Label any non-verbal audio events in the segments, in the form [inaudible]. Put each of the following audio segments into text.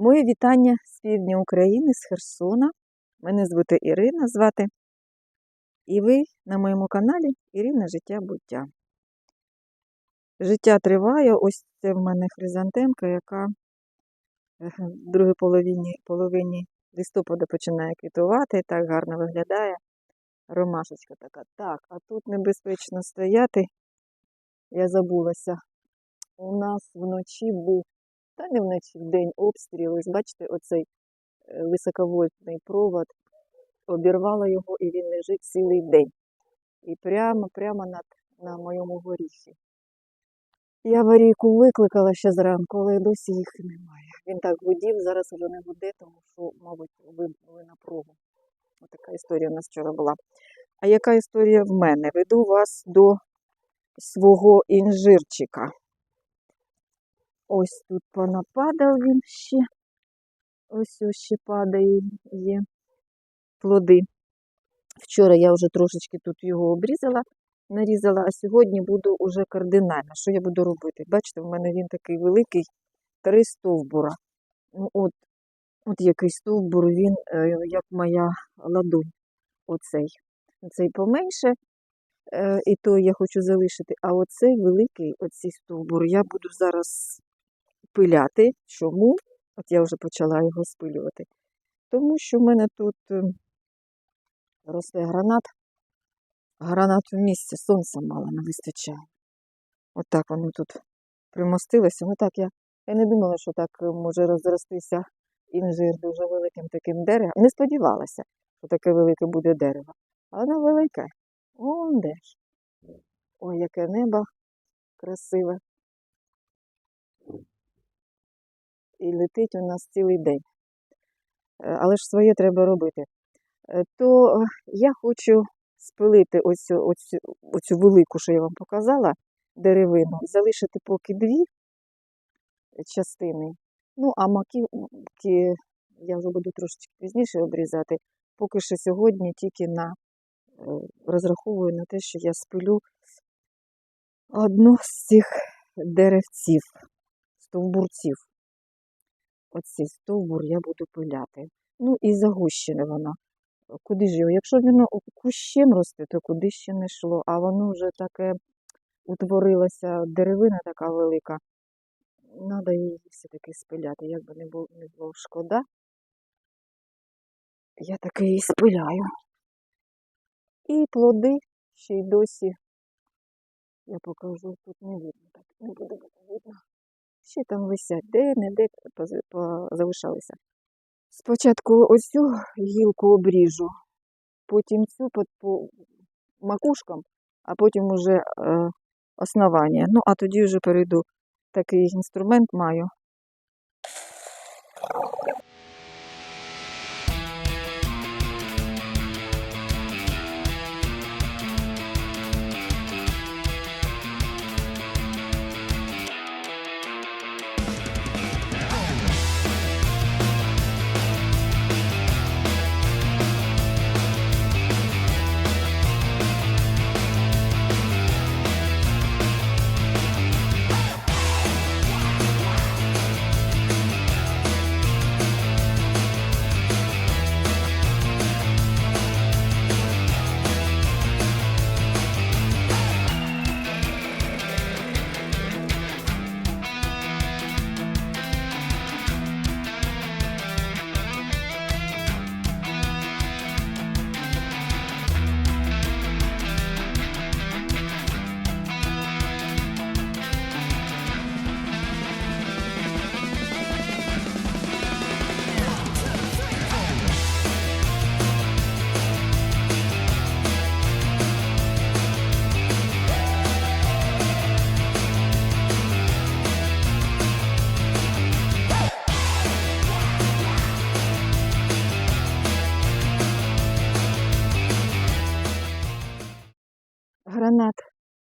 Моє вітання з півдня України, з Херсона. Мене звати Ірина звати. І ви на моєму каналі Ірина Життя Буття. Життя триває. Ось це в мене хризантемка, яка в другій половині, половині листопада починає квітувати, так гарно виглядає. Ромашечка така. Так, а тут небезпечно стояти. Я забулася. У нас вночі був та не вночі, в день обстрілу. Ось Бачите, оцей е, високовольтний провод. Обірвало його і він лежить цілий день. І прямо, прямо над, на моєму горіхі. Я аварійку викликала ще зранку, але досі їх немає. Він так гудів, зараз вже не гуде, тому що, мабуть, вибили напругу. Ось така історія у нас вчора була. А яка історія в мене? Веду вас до свого інжирчика. Ось тут понападав він ще. Ось ось ще падає плоди. Вчора я вже трошечки тут його обрізала, нарізала, а сьогодні буду уже кардинально. Що я буду робити? Бачите, в мене він такий великий, три стовбура. Ну от, от який стовбур, він, е, як моя ладонь. Оцей. Оцей поменше, е, і то я хочу залишити. А оцей великий, оцей стовбур, я буду зараз пиляти. Чому? От я вже почала його спилювати. Тому що в мене тут е, росте гранат. Гранат в місці, сонця мало не вистачає. От воно тут примостилося. Ну так я, я не думала, що так е, може розростися інжир дуже великим таким деревом. Не сподівалася, що таке велике буде дерево. А воно велике. Он де ж. Ой, яке небо красиве. І летить у нас цілий день. Е, Але ж своє треба робити. Е, То я хочу спилити оцю, оцю, оцю велику, що я вам показала, деревину, залишити поки дві частини. Ну, а маківки я вже буду трошечки пізніше обрізати. Поки що сьогодні тільки на е, розраховую на те, що я спилю одну з цих деревців, стовбурців. Оцей стовбур я буду пиляти. Ну і загущене воно. Куди ж його? Якщо воно кущем росте, то куди ще не йшло, а воно вже таке утворилася деревина така велика. Треба її все-таки спиляти, як би не було, не було шкода. Я таки її спиляю. І плоди ще й досі. Я покажу, тут не видно, так не буде видно. Ще там висять, де-не-де залишалися. Спочатку ось цю гілку обріжу, потім цю по, по макушкам, а потім уже е, основання. Ну, а тоді вже перейду. Такий інструмент маю.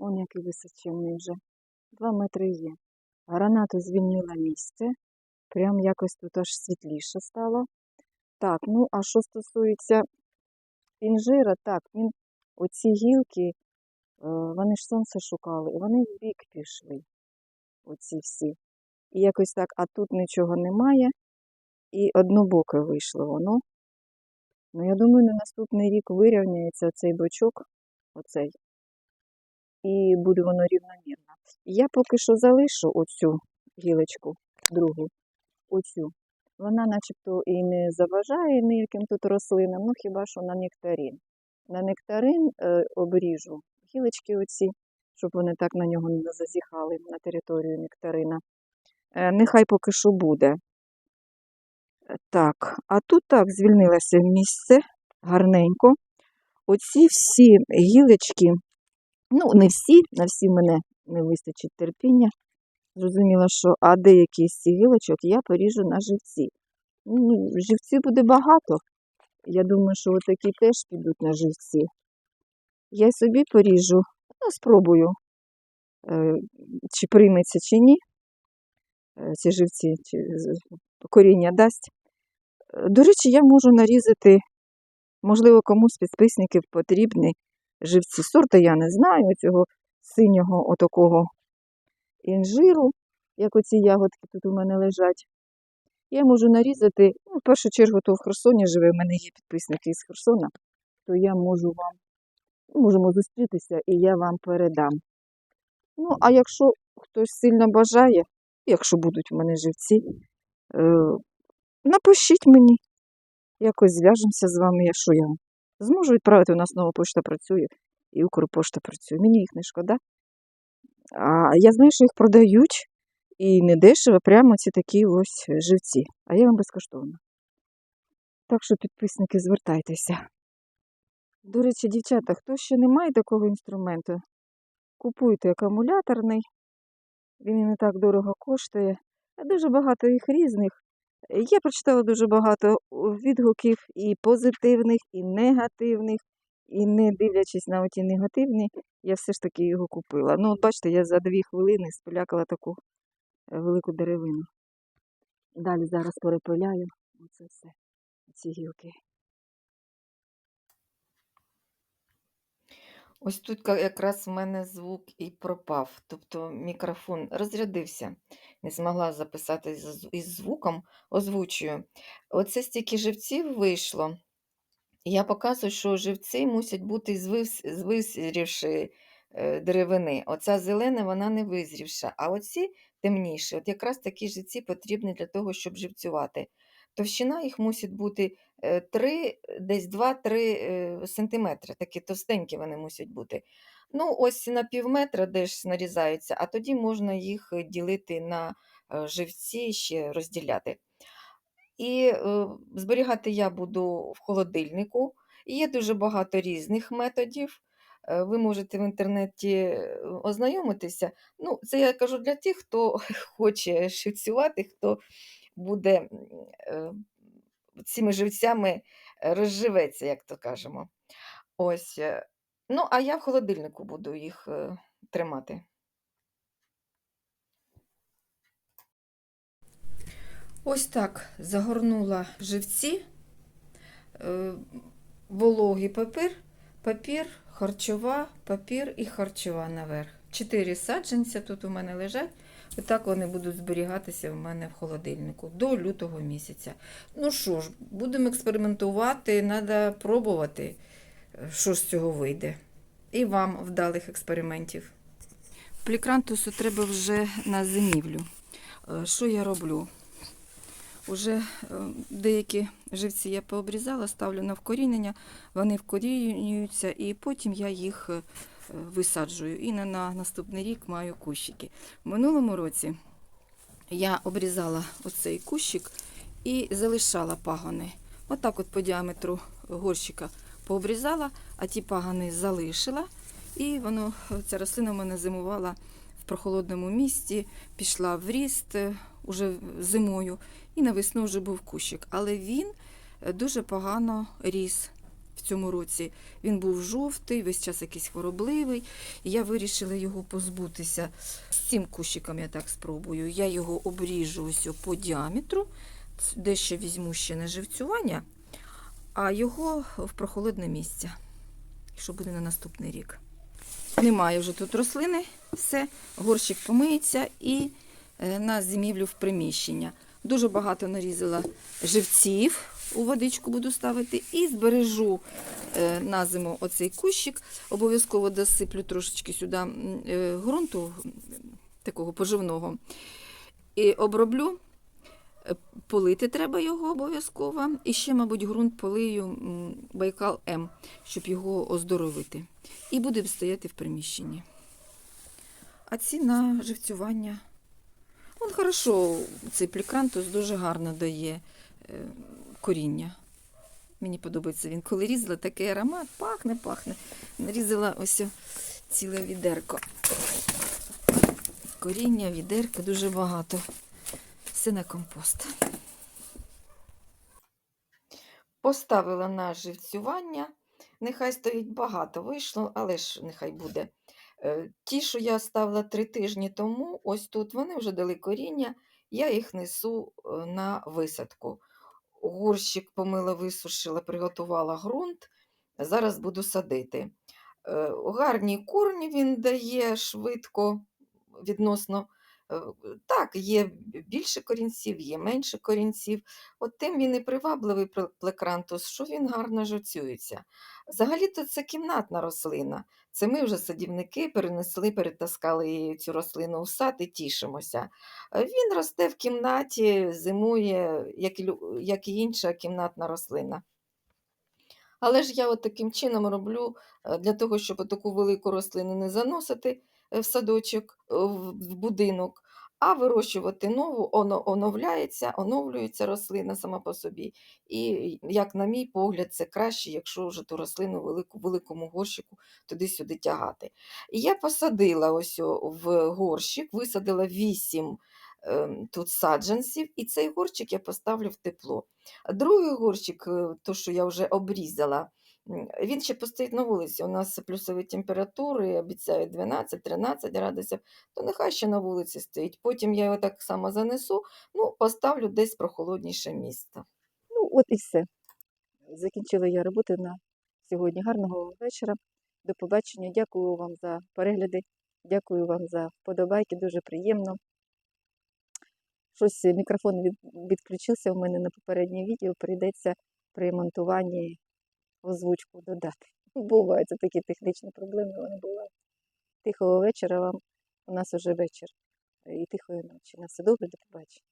Он який височенний вже. Два метри є. Гранату звільнила місце. Прям якось тут аж світліше стало. Так, ну а що стосується інжира, так, він, оці гілки, е, вони ж сонце шукали, і вони в бік пішли. Оці всі. І якось так, а тут нічого немає. і однобоке вийшло воно. Ну, я думаю, на наступний рік вирівняється цей бочок, оцей, і буде воно рівномірно. Я поки що залишу оцю гілочку, другу, оцю. Вона начебто і не заважає ніяким тут рослинам, ну хіба що на нектарин. На нектарин е, обріжу гілочки оці, щоб вони так на нього не зазіхали на територію нектарина. Е, нехай поки що буде. Е, Так, а тут так звільнилося місце гарненько. Оці всі гілочки, ну, не всі, на всі мене не вистачить терпіння. Зрозуміло, що а деякі з цих гілочок я поріжу на живці. Ну, живці буде багато. Я думаю, що отакі теж підуть на живці. Я собі поріжу, ну, спробую, е, чи прийметься, чи ні. е, Ці живці, чи коріння дасть. Е, До речі, я можу нарізати, можливо, комусь підписників потрібні живці. Сорта я не знаю, цього синього отакого інжиру, як оці ягодки тут у мене лежать. Я можу нарізати, ну, в першу чергу, то в Херсоні живе, в мене є підписники з Херсона, то я можу вам, можемо зустрітися і я вам передам. Ну, а якщо хтось сильно бажає, якщо будуть в мене живці, е, напишіть мені, якось зв'яжемося з вами, я вам зможу відправити. У нас нова пошта працює і Укрпошта працює. Мені їх не шкода. А я знаю, що їх продають і не дешево, прямо ці такі ось живці. А я вам безкоштовно. Так що, підписники, звертайтеся. До речі, дівчата, хто ще не має такого інструменту, купуйте акумуляторний. Він і не так дорого коштує. А Дуже багато їх різних. Я прочитала дуже багато відгуків і позитивних, і негативних. І не дивлячись на оті негативні, я все ж таки його купила. Ну, от бачите, я за дві хвилини спилякала таку е, велику деревину. Далі зараз перепиляю оце все, ці гілки. Ось тут якраз в мене звук і пропав, тобто мікрофон розрядився. Не змогла записати із звуком, озвучую. Оце стільки живців вийшло. Я показую, що живці мусять бути з визрівшої е, деревини. Оця зелена, вона не визрівша. А оці темніші, от якраз такі живці потрібні для того, щоб живцювати. Товщина їх мусить бути 3, десь 2-3 сантиметри. Такі товстенькі вони мусять бути. Ну, ось на пів метра десь нарізаються, а тоді можна їх ділити на е, живці, ще розділяти. І е, зберігати я буду в холодильнику. Є дуже багато різних методів. Е, Ви можете в інтернеті е, ознайомитися. Ну, це я кажу для тих, хто [laughs] хоче живцювати, хто буде е, цими живцями е, розживеться, як то кажемо. Ось. е. Ну, а я в холодильнику буду їх е, тримати. Ось так загорнула живці, вологий папір, папір, харчова, папір і харчова наверх. Чотири саджанця тут у мене лежать. Отак вони будуть зберігатися в мене в холодильнику до лютого місяця. Ну що ж, будемо експериментувати, треба пробувати, е, що з цього вийде. І вам вдалих експериментів. Плікрантусу треба вже на зимівлю. Е, Що я роблю? Уже е, деякі живці я пообрізала, ставлю на вкорінення, вони вкорінюються, і потім я їх висаджую. І на, на наступний рік маю кущики. В минулому році я обрізала оцей кущик і залишала пагони. Отак от по діаметру горщика пообрізала, а ті пагони залишила. І воно, ця рослина в мене зимувала в прохолодному місці, пішла в ріст е, уже зимою, і на весну вже був кущик. Але він е, дуже погано ріс в цьому році. Він був жовтий, весь час якийсь хворобливий. І я вирішила його позбутися. З цим кущиком я так спробую. Я його обріжу ось по діаметру, дещо візьму ще на живцювання, а його в прохолодне місце, що буде на наступний рік. Немає вже тут рослини, все, горщик помиється і е, на зимівлю в приміщення. Дуже багато нарізала живців у водичку буду ставити і збережу е, на зиму оцей кущик. Обов'язково досиплю трошечки сюди е, ґрунту такого поживного. І оброблю. Е, Полити треба його обов'язково. І ще, мабуть, ґрунт полию Байкал М, щоб його оздоровити. І буде стояти в приміщенні. А ці на живцювання. Он хорошо, цей плікрантус дуже гарно дає коріння. Мені подобається він. Коли різала, такий аромат, пахне, пахне. Нарізала ось ціле відерко. Коріння, відерка дуже багато. Все на компост. Поставила на живцювання. Нехай стоїть багато вийшло, але ж нехай буде. Е, Ті, що я ставила три тижні тому, ось тут вони вже дали коріння, я їх несу е, на висадку. Горщик помила, висушила, приготувала ґрунт. Зараз буду садити. Е, Гарні корні він дає швидко, відносно. Е, Так, є більше корінців, є менше корінців. От тим він і привабливий плекрантус, що він гарно жовцюється. Взагалі-то це кімнатна рослина. Це ми вже садівники перенесли, перетаскали цю рослину в сад і тішимося. Е, Він росте в кімнаті, зимує, як і, інша кімнатна рослина. Але ж я от таким чином роблю е, для того, щоб таку велику рослину не заносити е, в садочок, е, в будинок, а вирощувати нову, оно оновляється, оновлюється рослина сама по собі. І, як на мій погляд, це краще, якщо вже ту рослину велику, великому горщику туди-сюди тягати. І я посадила ось в горщик, висадила вісім ем, тут саджанців, і цей горщик я поставлю в тепло. Другий горщик, е, то, що я вже обрізала, він ще постоїть на вулиці. У нас плюсові температури, обіцяють 12-13 градусів, то нехай ще на вулиці стоїть. Потім я його так само занесу, ну, поставлю десь прохолодніше місце. Ну, от і все. Закінчила я роботи на сьогодні. Гарного вечора. До побачення. Дякую вам за перегляди. Дякую вам за вподобайки. Дуже приємно. Щось мікрофон відключився у мене на попереднє відео. Прийдеться при монтуванні озвучку додати. Бувають такі технічні проблеми, вони бувають. Тихого вечора вам. У нас уже вечір. І тихої ночі. На все добре, до побачення.